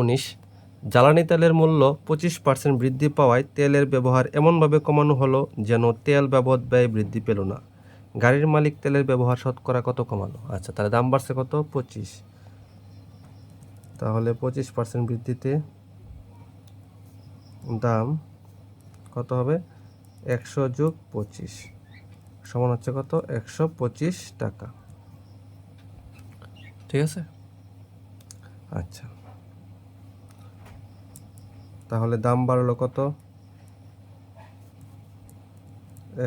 উনিশ। জ্বালানি তেলের মূল্য পঁচিশ পার্সেন্ট বৃদ্ধি পাওয়ায় তেলের ব্যবহার এমনভাবে কমানো হলো যেন তেল বাবদ ব্যয় বৃদ্ধি পেল না। গাড়ির মালিক তেলের ব্যবহার শতকরা কত কমালো? আচ্ছা তাহলে দাম বাড়ছে কত? পঁচিশ। তাহলে পঁচিশ পার্সেন্ট বৃদ্ধিতে দাম কত হবে? একশো যোগ পঁচিশ। সমান হচ্ছে কত? একশো পঁচিশ টাকা। ঠিক আছে? আচ্ছা। তাহলে দাম বাড়লো কত?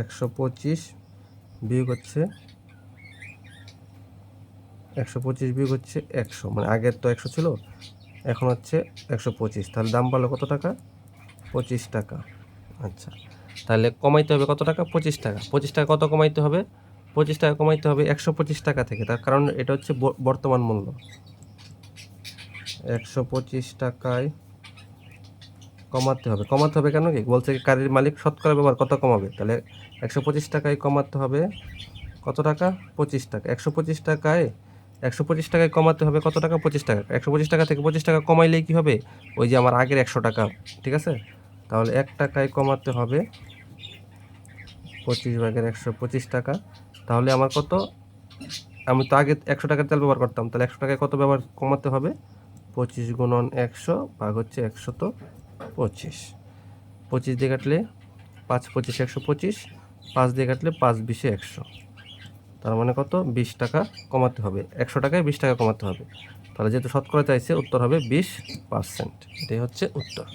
একশো পঁচিশ বিয়োগ হচ্ছে একশো পঁচিশ বিয়োগ হচ্ছে একশো। মানে আগের তো একশো ছিল, এখন হচ্ছে একশো পঁচিশ। তাহলে দাম বাড়লো কত টাকা? পঁচিশ টাকা। আচ্ছা তাহলে কমাইতে হবে কত টাকা? পঁচিশ টাকা। পঁচিশ টাকা কত কমাইতে হবে? পঁচিশ টাকা কমাইতে হবে একশো পঁচিশ টাকা থেকে। তার কারণ এটা হচ্ছে বর্তমান মূল্য। একশো পঁচিশ টাকায় কমাতে হবে। কমাতে হবে কেন কি? বলছে গাড়ির মালিক শতকরা ব্যবহার কত কমাবে? তাহলে একশো পঁচিশ টাকায় কমাতে হবে কত টাকা? পঁচিশ টাকা। একশো পঁচিশ টাকায়, একশো পঁচিশ টাকায় কমাতে হবে কত টাকা? পঁচিশ টাকা। একশো পঁচিশ টাকা থেকে পঁচিশ টাকা কমাইলেই কী হবে? ওই যে আমার আগের একশো টাকা, ঠিক আছে? তাহলে এক টাকায় কমাতে হবে পঁচিশ ভাগের একশো পঁচিশ টাকা। তাহলে আমার কত? আমি তো আগে একশো টাকার তেল ব্যবহার করতাম। তাহলে একশো টাকায় কত ব্যবহার কমাতে হবে? পঁচিশ গুণন একশো ভাগ হচ্ছে একশো তো পঁচিশ। পঁচিশ দিয়ে কাটলে পাঁচ পঁচিশ একশো পঁচিশ, পাঁচ দিয়ে কাটলে পাঁচ বিশে একশো। তার মানে কত? বিশ টাকা কমাতে হবে। একশো টাকায় বিশ টাকা কমাতে হবে। তাহলে যেহেতু শতকরা চাইছে, উত্তর হবে বিশ পার্সেন্ট। এটাই হচ্ছে উত্তর।